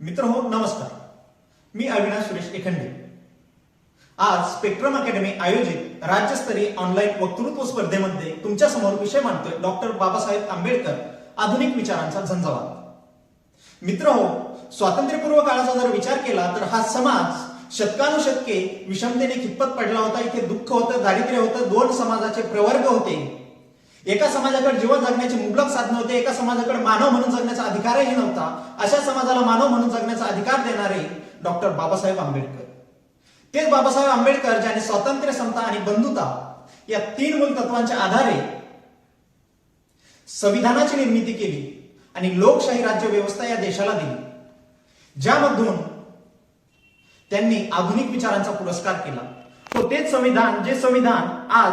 मित्र हो नमस्कार. मी अविनाश सुरेश एखंडे. आज स्पेक्ट्रम अकॅडमी आयोजित राज्यस्तरीय ऑनलाईन वक्तृत्व स्पर्धेमध्ये तुमच्यासमोर विषय मांडतोय डॉक्टर बाबासाहेब आंबेडकर आधुनिक विचारांचा झंझावात. मित्र हो स्वातंत्र्यपूर्व काळाचा जर विचार केला तर हा समाज शतकानुशतके विषमतेने खितपत पडला होता. इथे दुःख होतं दारिद्र्य होतं दोन समाजाचे प्रवर्ग होते. एका समाजाकडे जीवन जगण्याची मुबलक साधनं होते एका समाजाकडे मानव म्हणून जगण्याचा अधिकारही नव्हता. अशा समाजाला मानव म्हणून जगण्याचा अधिकार देणारे डॉक्टर बाबासाहेब आंबेडकर. तेच बाबासाहेब आंबेडकर ज्याने स्वातंत्र्य समता आणि बंधुता या तीन मूल तत्वांच्या आधारे संविधानाची निर्मिती केली आणि लोकशाही राज्य व्यवस्था या देशाला दिली. ज्यामधून त्यांनी आधुनिक विचारांचा पुरस्कार केला. तो तेच संविधान जे संविधान आज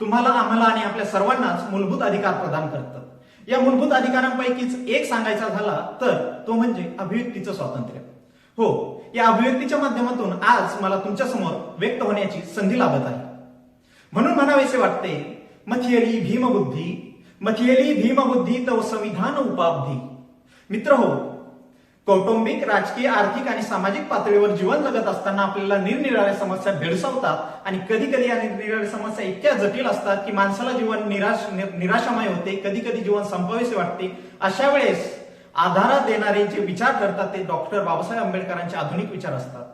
तुम्हाला आम्हाला आणि आपल्या सर्वांनाच मूलभूत अधिकार प्रदान करतं. या मूलभूत अधिकारांपैकीच एक सांगायचा झाला तर तो म्हणजे अभिव्यक्तीचं स्वातंत्र्य. हो या अभिव्यक्तीच्या माध्यमातून आज मला तुमच्यासमोर व्यक्त होण्याची संधी लाभत आहे. म्हणून म्हणावेसे वाटते मथियली भीमबुद्धी मथियली भीमबुद्धी तव संविधान उपाब्धी. मित्र हो कौटुंबिक राजकीय आर्थिक आणि सामाजिक पातळीवर जीवन जगत असताना आपल्याला निरनिराळ्या समस्या भेडसावतात आणि कधी कधी या निरनिराळ्या समस्या इतक्या जटिल असतात की माणसाला जीवन निराश निराशामय होते कधी कधी जीवन संपवेसे वाटते. अशा वेळेस आधारात देणारे जे विचार करतात ते डॉक्टर बाबासाहेब आंबेडकरांचे आधुनिक विचार असतात.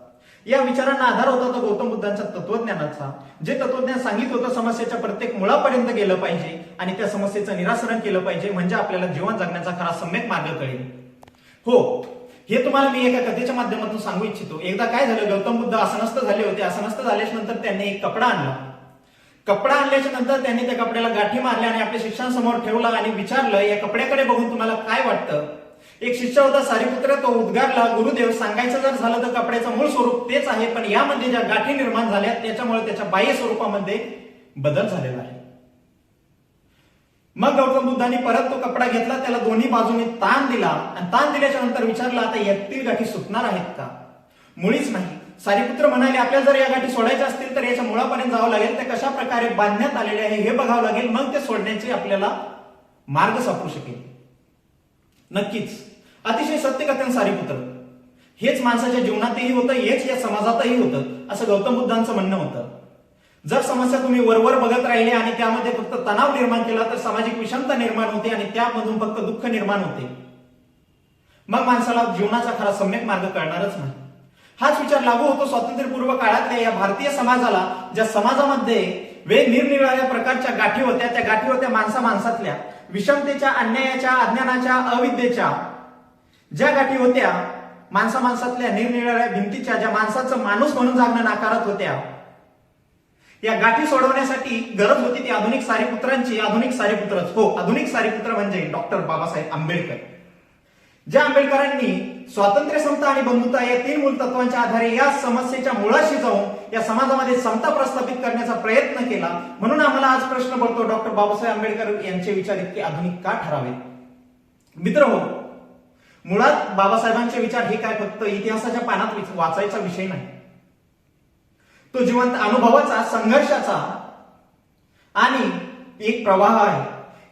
या विचारांना आधार होता तो गौतम बुद्धांच्या तत्वज्ञानाचा जे तत्वज्ञान सांगित होतं समस्येच्या प्रत्येक मुळापर्यंत गेलं पाहिजे आणि त्या समस्येचं निरासरण केलं पाहिजे म्हणजे आपल्याला जीवन जगण्याचा खरा सम्यक मार्ग कळेल. हो हे तुम्हाला मी एका कथेच्या माध्यमातून सांगू इच्छितो. एकदा काय झालं गौतम बुद्ध असनस्त झाले होते. असनस्त झाल्याच्यानंतर त्यांनी एक कपडा आणला. कपडा आणल्याच्या नंतर त्यांनी त्या कपड्याला गाठी मारल्या आणि आपल्या शिष्यांसमोर ठेवला आणि विचारलं या कपड्याकडे बघून तुम्हाला काय वाटतं? एक शिष्य होता सारीपुत्र तो उद्गारला गुरुदेव सांगायचं जर झालं तर कपड्याचं मूळ स्वरूप तेच आहे पण यामध्ये ज्या गाठी निर्माण झाल्या त्याच्यामुळे त्याच्या बाह्य स्वरूपामध्ये बदल झालेला आहे. मग गौतम बुद्धांनी परत तो कपडा घेतला त्याला दोन्ही बाजूने ताण दिला. आणि ताण दिल्याच्या नंतर विचारला आता यातील गाठी सुटणार आहेत का? मुळीच नाही. सारीपुत्र म्हणाले आपल्याला जर या गाठी सोडायच्या असतील तर याच्या मुळापर्यंत जावं लागेल. ते कशा प्रकारे बांधण्यात आलेले आहे हे बघावं लागेल. मग ते सोडण्याचे आपल्याला मार्ग सापडू शकेल. नक्कीच. अतिशय सत्यकथन सारीपुत्र. हेच माणसाच्या जीवनातही होतं हेच या समाजातही होतं असं गौतम बुद्धांचं म्हणणं होतं. जर समस्या तुम्ही वरवर बघत राहिले आणि त्यामध्ये फक्त तणाव निर्माण केला तर सामाजिक विषमता निर्माण होते आणि त्यामधून फक्त दुःख निर्माण होते. मग माणसाला जीवनाचा खरा सम्यक मार्ग कळणारच नाही. हाच विचार लागू होतो स्वातंत्र्यपूर्व काळातल्या या भारतीय समाजाला ज्या समाजामध्ये वेग निरनिराळ्या प्रकारच्या गाठी होत्या त्या गाठी होत्या माणसा माणसातल्या. विषमतेच्या अन्यायाच्या अज्ञानाच्या अविद्येच्या. ज्या गाठी होत्या माणसा माणसातल्या निरनिराळ्या भिंतीच्या ज्या माणसाचं माणूस म्हणून जागणं नाकारत होत्या या गाठी सोडवण्यासाठी गरज होती ती आधुनिक सारीपुत्रांची आधुनिक सारीपुत्रच. हो आधुनिक सारीपुत्र म्हणजे डॉक्टर बाबासाहेब आंबेडकर. ज्या आंबेडकरांनी स्वातंत्र्य समता आणि बंधुता या तीन मूल तत्वांच्या आधारे या समस्येच्या मुळाशी जाऊन या समाजामध्ये समता प्रस्थापित करण्याचा प्रयत्न केला म्हणून आम्हाला आज प्रश्न पडतो डॉक्टर बाबासाहेब आंबेडकर यांचे विचार इतके आधुनिक का ठरावेत? मित्र हो मुळात बाबासाहेबांचे विचार हे काय फक्त इतिहासाच्या पानात वाचायचा विषय नाही. तो जिवंत अनुभवाचा संघर्षाचा आणि एक प्रवाह आहे.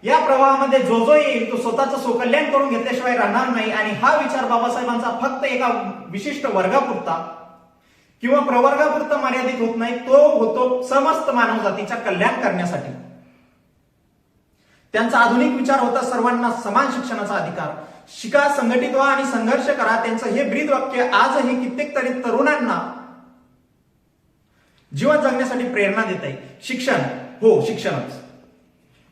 या प्रवाहामध्ये जो जो येईल तो स्वतःचं स्वकल्याण करून घेतल्याशिवाय राहणार नाही. आणि हा विचार बाबासाहेबांचा फक्त एका विशिष्ट वर्गापुरता किंवा प्रवर्गापुरता मर्यादित होत नाही तो होतो समस्त मानव जातीच्या कल्याण करण्यासाठी. त्यांचा आधुनिक विचार होता सर्वांना समान शिक्षणाचा अधिकार. शिका संघटित व्हा आणि संघर्ष करा. त्यांचं हे ब्रीद वाक्य आजही कित्येक तरी तरुणांना जीवन जगण्यासाठी प्रेरणा देत आहे. शिक्षण. हो शिक्षणच.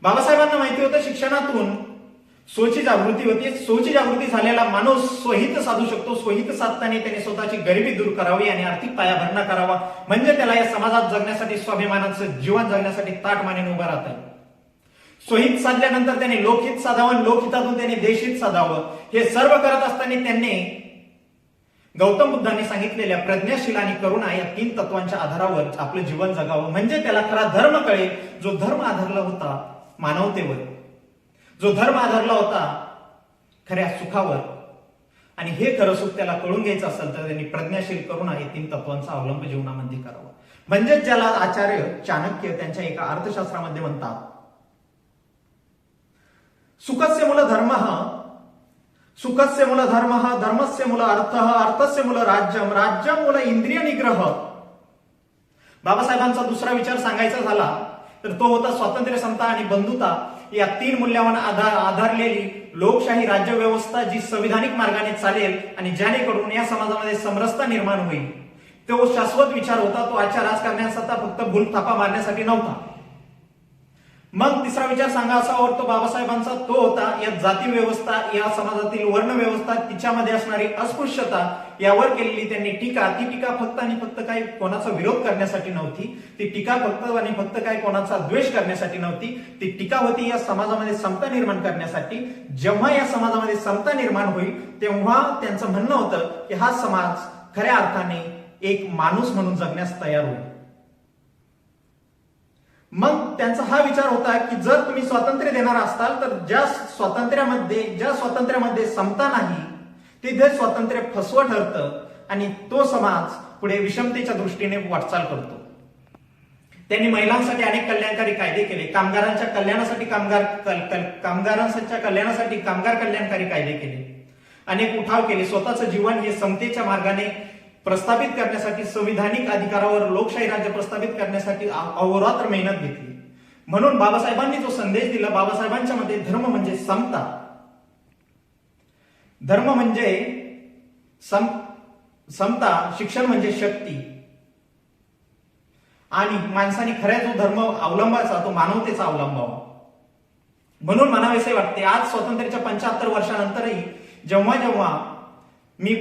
बाबासाहेबांना माहिती होतं शिक्षणातून स्वची जागृती होती. स्वची जागृती झालेला माणूस स्वहित साधू शकतो. स्वहित साधताना त्याने स्वतःची गरिबी दूर करावी आणि आर्थिक पायाभरणा करावा. म्हणजे त्याला या समाजात जगण्यासाठी स्वाभिमानाचं जीवन जगण्यासाठी ताट मानेने उभं राहता. येईल स्वहित साधल्यानंतर त्याने लोकहित साधावं लोकहितातून त्याने देशहित साधावं. हे सर्व करत असताना त्यांनी गौतम बुद्धाने सांगितलेल्या प्रज्ञाशील आणि करुणा या तीन तत्वांच्या आधारावर आपलं जीवन जगावं. म्हणजे त्याला खरा धर्म कळेल जो धर्म आधारला होता मानवतेवर. जो धर्म आधारला होता खऱ्या सुखावर. आणि हे खरं सुख त्याला कळून घ्यायचं असेल तर त्यांनी प्रज्ञाशील करुणा या तीन तत्वांचा अवलंब जीवनामध्ये करावा. म्हणजेच ज्याला आचार्य चाणक्य त्यांच्या एका अर्थशास्त्रामध्ये म्हणतात सुखस्य मूल धर्म सुखस्य मूल धर्म धर्मस्य मूल अर्थ अर्थस्य मूल राज्यम राज्यम मूल इंद्रिय निग्रह। बाबासाहेबांचा दुसरा विचार सांगायचा झाला तर तो होता स्वातंत्र्य समता आणि बंधुता. या तीन मूल्यावर आधार आधारलेली लोकशाही राज्यव्यवस्था जी संविधानिक मार्गाने चालेल आणि जेणेकरून या समाजामध्ये समरसता निर्माण होईल तो शाश्वत विचार होता. तो आजच्या राजकारण्याचा फक्त भूलथापा मारण्यासाठी नव्हता. मग तिसरा विचार सांगा असा आवडतो बाबासाहेबांचा तो होता या जाती व्यवस्था या समाजातील वर्ण व्यवस्था तिच्यामध्ये असणारी अस्पृश्यता यावर केलेली त्यांनी टीका. ती टीका फक्त आणि फक्त काही कोणाचा विरोध करण्यासाठी नव्हती. ती टीका फक्त आणि फक्त काही कोणाचा द्वेष करण्यासाठी नव्हती. ती टीका होती या समाजामध्ये समता निर्माण करण्यासाठी. जेव्हा या समाजामध्ये समता निर्माण होईल तेव्हा त्यांचं म्हणणं होतं की हा समाज खऱ्या अर्थाने एक माणूस म्हणून जगण्यास तयार होईल. मग त्यांचा हा विचार होता की जर तुम्ही स्वातंत्र्य देणार असाल तर ज्या स्वातंत्र्यामध्ये ज्या स्वातंत्र्यामध्ये समता नाही तिथे स्वातंत्र्य फसवं ठरतं आणि तो समाज पुढे विषमतेच्या दृष्टीने वाटचाल करतो. त्यांनी महिलांसाठी अनेक कल्याणकारी कायदे केले. कामगारांच्या कल्याणासाठी कामगार कामगारांच्या कल्याणासाठी कामगार कल्याणकारी कायदे केले. अनेक उठाव केले. स्वतःचं जीवन हे समतेच्या मार्गाने प्रस्थापित करण्यासाठी संविधानिक अधिकारावर लोकशाही राज्य प्रस्थापित करण्यासाठी अहोरात्र मेहनत घेतली. म्हणून बाबासाहेबांनी जो संदेश दिला बाबासाहेबांच्या मध्ये धर्म म्हणजे समता. धर्म म्हणजे सम समता शिक्षण म्हणजे शक्ती. आणि माणसाने खऱ्या जो धर्म अवलंबायचा तो मानवतेचा अवलंबावा म्हणून म्हणावेसे वाटते आज स्वातंत्र्याच्या पंच्याहत्तर वर्षानंतरही जेव्हा जेव्हा मी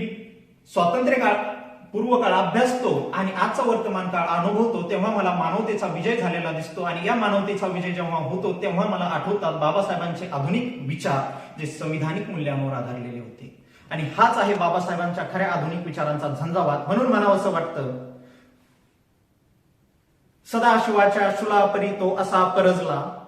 स्वातंत्र्य काळ पूर्वकाळ अभ्यासतो आणि आजचा वर्तमान काळ अनुभवतो तेव्हा मला मानवतेचा विजय झालेला दिसतो. आणि या मानवतेचा विजय जेव्हा होतो तेव्हा मला आठवतात बाबासाहेबांचे आधुनिक विचार जे संविधानिक मूल्यांवर आधारलेले होते. आणि हाच आहे बाबासाहेबांच्या खऱ्या आधुनिक विचारांचा झंझावात. म्हणून मला असं वाटतं सदाशिवाच्या शुलापरी तो असा परजला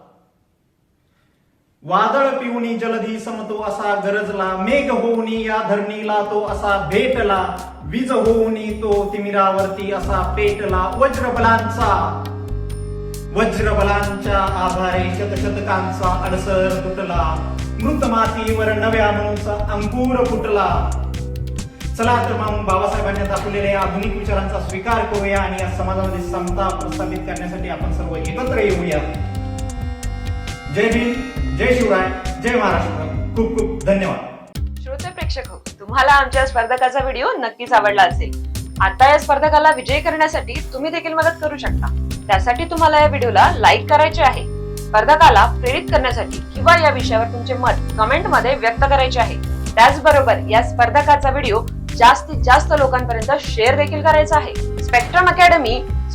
वादळ पिऊनी जलधी समतो असा गरजला मेघ होऊनी या धरणीला तो असा भेटला वीज होऊनी तो तिमिरावरती असा पेटला वज्रबलांचा. वज्रबलांच्या आधारे शतशतकांचा अडसर तुटला मृत मातीवर नव्या म्हणूचा अंकुर फुटला. चला तर मग बाबासाहेबांनी दाखवलेल्या या आधुनिक विचारांचा स्वीकार करूया आणि या समाजामध्ये समता प्रस्थापित करण्यासाठी आपण सर्व एकत्र येऊया. जय भीम जय शिवराय जय महाराष्ट्र. खूप खूप धन्यवाद. श्रोते प्रेक्षक हो तुम्हाला आमच्या स्पर्धकाचा व्हिडिओ नक्कीच आवडला असेल. आता या स्पर्धकाला विजयी करण्यासाठी तुम्ही देखील मदत करू शकता. त्यासाठी तुम्हाला या व्हिडिओला लाईक करायचे आहे. स्पर्धकाला प्रेरित करण्यासाठी किंवा या विषयावर तुमचे मत कमेंटमध्ये व्यक्त करायचे आहे. त्याचबरोबर या स्पर्धकाचा व्हिडिओ जास्तीत जास्त लोकांपर्यंत शेअर देखील करायचा आहे. Spectrum academy